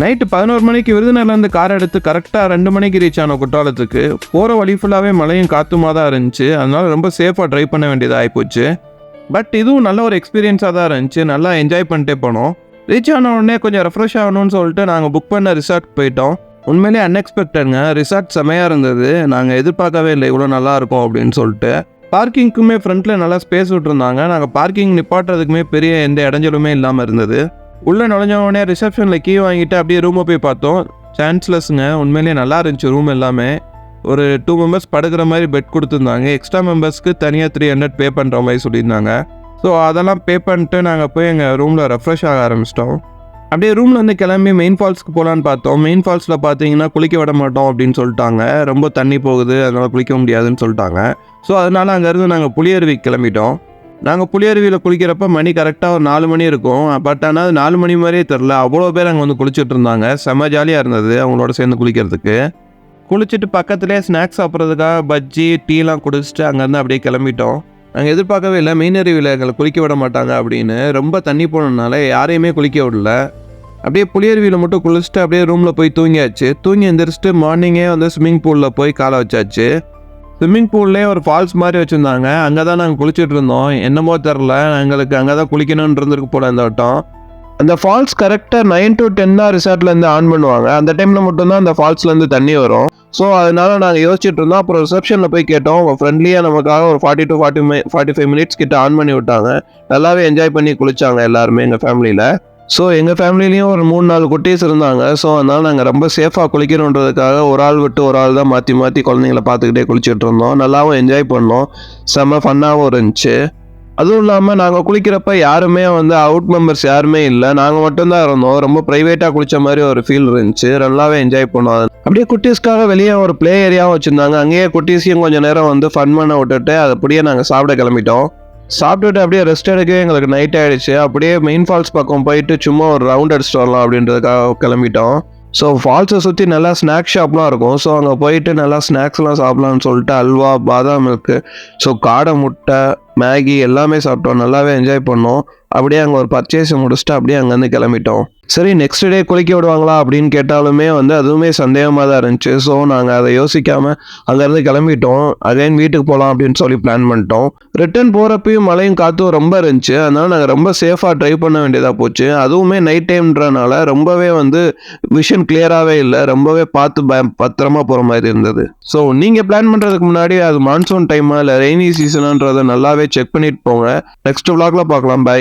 Night பதினோரு மணிக்கு விருதுநகர்லேருந்து car எடுத்து கரெக்டாக ரெண்டு மணிக்கு ரீச் ஆனோம் குற்றாலத்துக்கு. போகிற வழி ஃபுல்லாகவே மழையும் காற்றுமா தான் இருந்துச்சு. அதனால் ரொம்ப சேஃபாக ட்ரைவ் பண்ண வேண்டியதாக ஆகிப்போச்சு பட் இதுவும் நல்ல ஒரு எக்ஸ்பீரியன்ஸாக தான் இருந்துச்சு. நல்லா என்ஜாய் பண்ணிட்டே போனோம். ரீச் ஆன உடனே கொஞ்சம் ரெஃப்ரெஷ் ஆகணும்னு சொல்லிட்டு நாங்கள் புக் பண்ண ரிசார்ட் போயிட்டோம். உண்மையிலே அன்எக்ஸ்பெக்டடுங்க ரிசார்ட் செமையாக இருந்தது. நாங்கள் எதிர்பார்க்கவே இல்லை இவ்வளோ நல்லா இருக்கும் அப்படின்னு சொல்லிட்டு. பார்க்கிங்க்குமே ஃப்ரண்ட்டில் நல்லா ஸ்பேஸ் விட்டுருந்தாங்க. நாங்கள் பார்க்கிங் நிப்பாட்டுறதுக்குமே பெரிய எந்த இடைஞ்சலுமே இல்லாமல் இருந்தது. உள்ளே நுழைஞ்ச உடனே ரிசப்ஷனில் கீ வாங்கிட்டு அப்படியே ரூமை போய் பார்த்தோம். சான்ஸ்லெஸ்ங்க உண்மையிலேயே நல்லா இருந்துச்சு ரூம் எல்லாமே. ஒரு டூ மெம்பர்ஸ் படுக்கிற மாதிரி பெட் கொடுத்துருந்தாங்க. எக்ஸ்ட்ரா மெம்பர்ஸ்க்கு தனியாக த்ரீ ஹண்ட்ரட் பே பண்ணுற மாதிரி சொல்லியிருந்தாங்க. ஸோ அதெல்லாம் பே பண்ணிட்டு நாங்கள் போய் எங்கள் ரூமில் ரெஃப்ரெஷ் ஆக ஆரம்பிச்சிட்டோம். அப்படியே ரூமில் வந்து கிளம்பி மெயின் ஃபால்ஸ்க்கு போகலான்னு பார்த்தோம். மெயின் ஃபால்ஸில் பார்த்தீங்கன்னா குளிக்க விட மாட்டோம் அப்படின்னு சொல்லிட்டாங்க. ரொம்ப தண்ணி போகுது அதனால் குளிக்க முடியாதுன்னு சொல்லிட்டாங்க. ஸோ அதனால் அங்கேருந்து நாங்கள் புளியருவிக்கு கிளம்பிட்டோம். நாங்கள் புளியருவியில் குளிக்கிறப்ப மணி கரெக்டாக ஒரு நாலு மணி இருக்கும். பட் ஆனால் அது நாலு மணி மாதிரியே தெரில அவ்வளோ பேர் அங்கே வந்து குளிச்சுட்டு இருந்தாங்க. செம்ம ஜாலியாக இருந்தது அவங்களோட சேர்ந்து குளிக்கிறதுக்கு. குளிச்சுட்டு பக்கத்துலேயே ஸ்நாக்ஸ் சாப்பிட்றதுக்காக பஜ்ஜி டீலாம் குடிச்சிட்டு அங்கேருந்து அப்படியே கிளம்பிட்டோம். நாங்கள் எதிர்பார்க்கவே இல்லை. மீனருவியில் அருவியில் எங்களை குளிக்க விட மாட்டாங்க அப்படின்னு. ரொம்ப தண்ணி போனதுனால யாரையுமே குளிக்க விடல. அப்படியே புளியருவியில் மட்டும் குளிச்சுட்டு அப்படியே ரூமில் போய் தூங்கியாச்சு. தூங்கி எந்திரிச்சிட்டு மார்னிங்கே வந்து ஸ்விம்மிங் பூலில் போய் காலை வச்சாச்சு. ஸ்விம்மிங் பூல்லேயே ஒரு ஃபால்ஸ் மாதிரி வச்சுருந்தாங்க. அங்கே தான் நாங்கள் குளிச்சுட்டு இருந்தோம். என்னமோ தெரில எங்களுக்கு அங்கே தான் குளிக்கணும்னு இருந்திருக்கு போல இந்த வட்டம். அந்த ஃபால்ஸ் கரெக்டாக நைன் டு டென் தான் ரிசார்ட்லேருந்து ஆன் பண்ணுவாங்க. அந்த டைமில் மட்டும்தான் அந்த ஃபால்ஸ்லேருந்து தண்ணி வரும். ஸோ அதனால நாங்கள் யோசிச்சுட்டு இருந்தோம். அப்புறம் ரிசப்ஷனில் போய் கேட்டோம். அவங்க ஃப்ரெண்ட்லியாக நமக்காக ஒரு forty to forty forty five minutes கிட்ட ஆன் பண்ணி விட்டாங்க. நல்லாவே என்ஜாய் பண்ணி குளிச்சாங்க எல்லாருமே எங்கள் ஃபேமிலியில் ஸோ எங்கள் ஃபேமிலிலையும் ஒரு மூணு நாலு குட்டீஸ் இருந்தாங்க. ஸோ அதனால் நாங்கள் ரொம்ப சேஃபாக குளிக்கணுன்றதுக்காக ஒரு ஆள் விட்டு ஒரு ஆள் தான் மாற்றி மாற்றி குழந்தைங்கள பார்த்துக்கிட்டே குளிச்சுட்டு இருந்தோம். நல்லாவும் என்ஜாய் பண்ணோம். செம்ம ஃபன்னாகவும் இருந்துச்சு. அதுவும் இல்லாமல் நாங்கள் குளிக்கிறப்ப யாருமே வந்து அவுட் மெம்பர்ஸ் யாருமே இல்லை. நாங்கள் மட்டும்தான் இருந்தோம். ரொம்ப ப்ரைவேட்டாக குளித்த மாதிரி ஒரு ஃபீல் இருந்துச்சு. நல்லாவே என்ஜாய் பண்ணோம். அப்படியே குட்டீஸ்க்காக வெளியே ஒரு ப்ளே ஏரியாவும் வச்சுருந்தாங்க. அங்கேயே குட்டீஸையும் கொஞ்சம் நேரம் வந்து ஃபன் பண்ண விட்டுட்டு அது அப்படியே நாங்கள் சாப்பிட கிளம்பிட்டோம். சாப்பிட்டுட்டு அப்படியே ரெஸ்ட் எடுக்கவே எங்களுக்கு நைட் ஆகிடுச்சு அப்படியே மெயின் ஃபால்ஸ் பக்கம் போயிட்டு சும்மா ஒரு ரவுண்ட் அடிச்சுட்டு வரலாம் அப்படின்றதுக்காக கிளம்பிட்டோம். ஸோ ஃபால்ஸை சுற்றி நல்லா ஸ்நாக் ஷாப்லாம் இருக்கும். ஸோ அங்கே போயிட்டு நல்லா ஸ்நாக்ஸ்லாம் சாப்பிட்லான்னு சொல்லிட்டு அல்வா பாதாம் மில்க்கு ஸோ காடை முட்டை மேகி எல்லாமே சாப்பிட்டோம். நல்லாவே என்ஜாய் பண்ணோம். அப்படியே அங்கே ஒரு பர்ச்சேஸ் முடிச்சுட்டு அப்படியே அங்கேருந்து கிளம்பிட்டோம். சரி நெக்ஸ்ட் டே குளிக்க விடுவாங்களா அப்படின்னு கேட்டாலுமே வந்து அதுவுமே சந்தேகமாக தான் இருந்துச்சு. ஸோ நாங்கள் அதை யோசிக்காமல் அங்கேருந்து கிளம்பிட்டோம். அகைன் வீட்டுக்கு போகலாம் அப்படின்னு சொல்லி பிளான் பண்ணிட்டோம். ரிட்டர்ன் போகிறப்பையும் மழையும் காற்றும் ரொம்ப இருந்துச்சு. அதனால் நாங்கள் ரொம்ப சேஃபாக ட்ரைவ் பண்ண வேண்டியதாக போச்சு. அதுவுமே நைட் டைம்ன்றனால ரொம்பவே வந்து விஷன் கிளியராகவே இல்லை. ரொம்பவே பார்த்து ப பத்திரமா போகிற மாதிரி இருந்தது. ஸோ நீங்கள் பிளான் பண்ணுறதுக்கு முன்னாடி அது மான்சூன் டைமா இல்லை ரெய்னி சீசனான்றதை நல்லாவே செக் பண்ணிட்டு போங்க. நெக்ஸ்ட் விளாக்ல பார்க்கலாம். பை